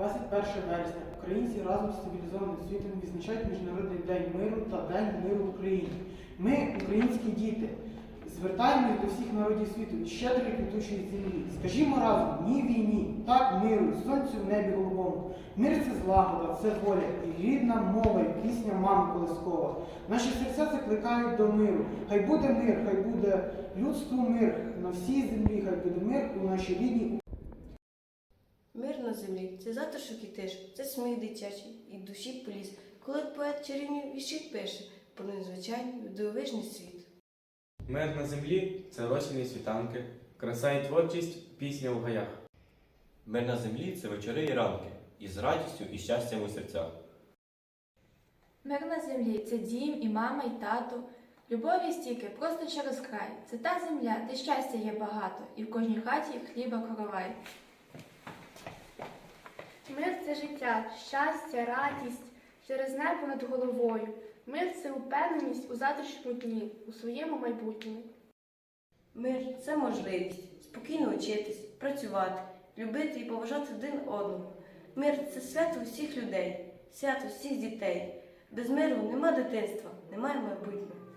21 вересня українці разом з цивілізованим світом відзначають Міжнародний день миру та День миру в Україні. Ми, українські діти, звертаємось до всіх народів світу і щедрої квітучої землі. Скажімо разом, ні війні, так миру, сонцю в небі голубому. Мир це злагода, це воля і рідна мова, і пісня мами колискова. Наші серця закликають до миру. Хай буде мир, хай буде людству мир на всій землі, хай буде мир у нашій рідній Мир на землі це затишок і тиш, це сміх дитячий і душі поліз, коли поет чарівні вірші пише про незвичайний дивовижний світ. Мир на землі це осінні світанки, краса і творчість, пісня у гаях. Мир на землі це вечори і ранки, із радістю і щастям у серцях. Мир на землі це дім, і мама, і тато. Любові стільки просто через край. Це та земля, де щастя є багато, і в кожній хаті хліба коровай. Це життя, щастя, радість через небо над головою. Мир це упевненість у завтрашньому дні, у своєму майбутньому. Мир це можливість спокійно вчитись, працювати, любити і поважати один одного. Мир це свято всіх людей, свято всіх дітей. Без миру нема дитинства, немає майбутнього.